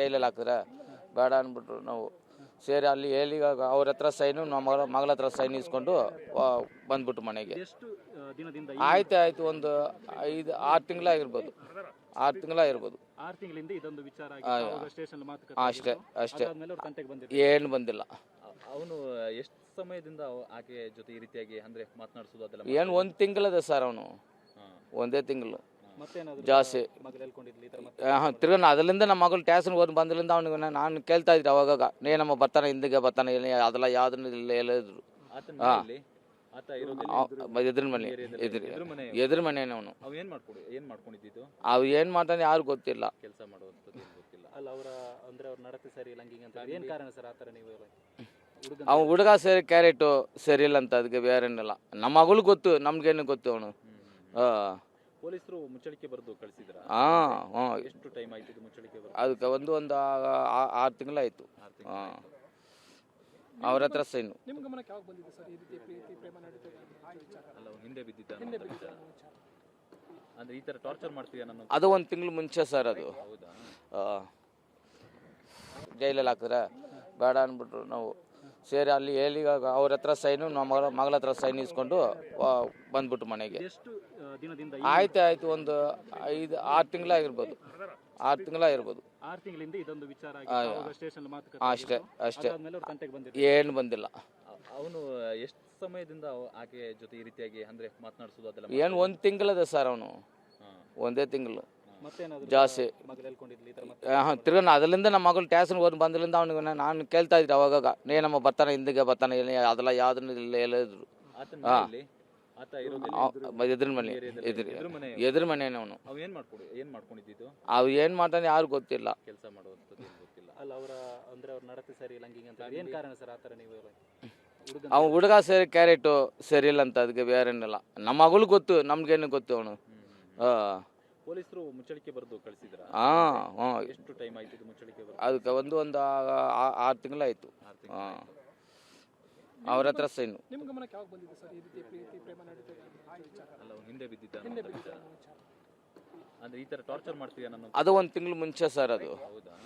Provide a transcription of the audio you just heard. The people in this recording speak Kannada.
ಜೈಲಲ್ಲಿ ಹಾಕಿದ್ರೆ ಬೇಡ ಅಂದ್ಬಿಟ್ರು ನಾವು. ಸೇರಿ ಅಲ್ಲಿ ಹೇಳಿ ಅವ್ರ ಹತ್ರ ಸೈನು ನಮ್ಮ ಮಗಳ ಮಗಳ ಹತ್ರ ಸೈನ್ ಇಸ್ಕೊಂಡು ಬಂದ್ಬಿಟ್ಟು ಮನೆಗೆ. ಎಷ್ಟು ದಿನದಿಂದ ಆಯ್ತು ಆಯ್ತು ಒಂದು ಐದು ಆರು ತಿಂಗಳಾಗಿರ್ಬೋದು. ಆರು ತಿಂಗಳಾಗಿರ್ಬೋದು. ಅಷ್ಟೇ ಅಷ್ಟೇ. ಏನು ಬಂದಿಲ್ಲ. ಅವನು ಎಷ್ಟು ಸಮಯದಿಂದ ಅವ- ಆಕೆ ಜೊತೆ ಈ ರೀತಿಯಾಗಿ ಅಂದ್ರೆ ಮಾತನಾಡಿಸೋದು ಅದೆಲ್ಲ ಏನು ಒಂದು ತಿಂಗಳದ ಸರ್ ಅವನು. ಒಂದೇ ತಿಂಗಳು. ಜಾಸ್ತಿ. ಹಾಂ ತಿರ್ಗ ಅದರಿಂದ ನಮ್ಮ ಮಗಳು ಟ್ಯಾಸನ್ ಓದ್ ಬಂದ್ರಿಂದ ಅವನಿಗೆ ನಾನು ಕೇಳ್ತಾ ಇದ್ದೆ ಅವಾಗ ನೇ ನಮ್ಮ ಬರ್ತಾನೆ ಹಿಂದಿಗೆ ಬರ್ತಾನೆ ಇಲ್ಲ ಅದೆಲ್ಲ ಯಾವ್ದನ್ನ ಇಲ್ಲ ಹೇಳಿದ್ರು ಹಾಂ. ಮನೆಯಲ್ಲಿ? ಆತ ಇರೋದಿಲ್ಲ ಎದುರು ಮನೆ ಎದುರು ಎದುರು ಮನೆ ಅವನು. ಅವ್ ಏನ್ ಏನ್ ಮಾಡ್ತಾನೆ ಯಾರು ಗೊತ್ತಿಲ್ಲ. ಕೆಲಸ ಮಾಡುವಂಥದ್ದು ಏನ್ ಗೊತ್ತಿಲ್ಲ. ಅಲ್ಲ ಅವರ ಅಂದ್ರೆ ಅವ್ರ ನಡತೆ ಸರಿ ಇಲ್ಲ ಹಂಗಿಂಗ್ ಅಂತ ಏನ್ ಕಾರಣ ಸರ್ ಆತರ ನೀವು ಹುಡುಗ ಅವ್ನು ಹುಡುಗ ಸರಿ ಕ್ಯಾರೆಟು ಸರಿ ಇಲ್ಲ ಅಂತ ಅದಕ್ಕೆ ಬೇರೆ ಏನಿಲ್ಲ. ನಮ್ಮ ಮಗಳು ಗೊತ್ತು ನಮ್ಗೇನು ಗೊತ್ತು ಅವನು. ಹಾಂ. ಪೊಲೀಸರು ಮುಚ್ಚಳಿಕೆ ಬರೆದು ಕಳಿಸಿದ್ರ? ಹಾಂ ಹಾಂ ಎಷ್ಟು ಟೈಮ್ ಆಯ್ತು ಇದು ಮುಚ್ಚಳಿಕೆ ಬರೆದು? ಅದಕ್ಕೆ ಒಂದು ಒಂದು ಆರು ತಿಂಗಳಾಯಿತು. ಹಾಂ ಅವ್ರ ಹತ್ರ ಸೈನು. ನಿಮ್ಮ ಗಮನಕ್ಕೆ ಯಾವಾಗ ಬಂದಿದೆ ಸರ್ ಈ ರೀತಿ ಪ್ರೀತಿ ಪ್ರೇಮ ನಡೀತಿದೆ ಆ ವಿಚಾರ? ಅಲ್ಲ ಅವ್ನು ಹಿಂದೆ ಬಿದ್ದಿದ್ದ ಅನ್ನೋ ವಿಚಾರ. ಅಂದ್ರೆ ಈ ತರ ಟಾರ್ಚರ್ ಮಾಡ್ತೀಯ ನನ್ನ ಅದು ಒಂದು ತಿಂಗಳು ಮುಂಚೆ ಸರ್ ಅದು. ಹೌದಾ? ಆ. ಜೈಲಲ್ಲಿ ಹಾಕಿದ್ರೆ ಬೇಡ ಅಂದ್ಬಿಟ್ರು ನಾವು. ಸೇರಿ ಅಲ್ಲಿ ಹೇಳಿ ಅವ್ರ ಹತ್ರ ಸೈನು ನಮ್ಮ ಮಗಳ ಮಗಳ ಹತ್ರ ಸೈನ್ ಇಸ್ಕೊಂಡು ಬಂದ್ಬಿಟ್ಟು ಮನೆಗೆ. ಎಷ್ಟು ಆ, ದಿನದಿಂದ ಆಯ್ತು ಆಯ್ತು ಒಂದು ಐದು ಆರು ತಿಂಗಳಾಗಿರ್ಬೋದು ಆರು ತಿಂಗಳಾಗಿರ್ಬೋದು ಆರು ತಿಂಗಳಿಂದ ಇದೊಂದು ವಿಚಾರ ಸ್ಟೇಷನ್ ಮಾತುಕತೆ ಅಷ್ಟೇ ಅಷ್ಟೇ. ಆದ್ಮೇಲೆ ಅವ್ರ ತಂಟೆಗೆ ಬಂದಿದ್ರು. ಏನು ಬಂದಿಲ್ಲ. ಅವನು ಎಷ್ಟು ಸಮಯದಿಂದ ಅವ- ಆಕೆ ಜೊತೆ ಈ ರೀತಿಯಾಗಿ ಅಂದ್ರೆ ಮಾತನಾಡಿಸೋದು ಅದೆಲ್ಲ ಏನು ಒಂದು ತಿಂಗಳದ ಸರ್ ಅವನು. ಒಂದೇ ತಿಂಗಳು. ಮತ್ತೇನಾದ್ರು ಜಾಸ್ತಿ. ಮಗಳು ಹೇಳ್ಕೊಂಡಿದ್ಲಿ ಹಾಂ ತಿರ್ಗ ನಾ ಅದರಿಂದ ನಮ್ಮ ಮಗಳು ಟ್ಯಾಸನ್ ಓದಿ ಬಂದ್ರಿಂದ ಅವ್ನಿಗೆ ನಾನು ಕೇಳ್ತಾ ಇದ್ದೆ ಅವಾಗ ನೇ ನಮ್ಮ ಬರ್ತಾನೆ ಹಿಂದಿಗೆ ಬರ್ತಾನೆ ಇಲ್ಲ ಅದೆಲ್ಲ ಯಾವ್ದನ್ನು ಇಲ್ಲ ಹೇಳಿದ್ರು ಇರೋದಿಲ್ಲ ಎದುರು ಮನೆ. ಎದುರು ಎದುರು ಮನೆ ಅವನು. ಅವ್ ಏನ್ ಮಾಡ್ಕೊಡಿ ಏನ್ ಮಾಡ್ಕೊಂಡಿದ್ದು ಅವು ಏನು ಮಾಡ್ತಾನೆ ಯಾರು ಗೊತ್ತಿಲ್ಲ. ಕೆಲಸ ಏನ್ ಗೊತ್ತಿಲ್ಲ. ಅಲ್ಲ ಅವರ ಅಂದ್ರೆ ಅವ್ರ ನಡತೆ ಸರಿ ಇಲ್ಲ ಅಂತ. ಏನ್ ಕಾರಣ ಸರ್ ಆತರ ನೀವು ಹುಡುಗ ಅವ್ನು ಹುಡುಗ ಸರಿ ಕ್ಯಾರೆಟು ಸರಿ ಇಲ್ಲ ಅಂತ ಅದಕ್ಕೆ ಬೇರೆ ಏನಿಲ್ಲ ನಮ್ಮ ಮಗಳು ಗೊತ್ತು ನಮ್ಗೇನು ಗೊತ್ತು ಅವನು. ಹಾಂ. ಪೊಲೀಸರು ಮುಚ್ಚಳಿಕೆ ಬರೆದು ಕಳಿಸಿದ್ರ? ಹಾ ಹಾಂ ಎಷ್ಟು ಟೈಮ್ ಆಯ್ತು ಇದು ಮುಚ್ಚಳಿಕೆ ಬರೆದು ಅದಕ್ಕೆ ಒಂದು ಒಂದು ಆರು ತಿಂಗಳಾಯಿತು. ಹಾಂ. ಅವ್ರ ಹತ್ರ ಸೈನು. ನಿಮ್ಮ ಗಮನಕ್ಕೆ ಯಾವಾಗ ಬಂದಿದೆ ಸರ್ ಈ ರೀತಿ ಪ್ರೀತಿ ಪ್ರೇಮ ನಡೀತಿದೆ ಆ ವಿಚಾರ? ಅಲ್ಲ ಅವ್ನು ಹಿಂದೆ ಬಿದ್ದಿದ್ದ ಅಂದ್ರೆ ಈ ತರ ಟಾರ್ಚರ್ ಮಾಡ್ತೀಯ ನನ್ನ ಅದು ಒಂದು ತಿಂಗಳು ಮುಂಚೆ ಸರ್ ಅದು. ಹೌದಾ.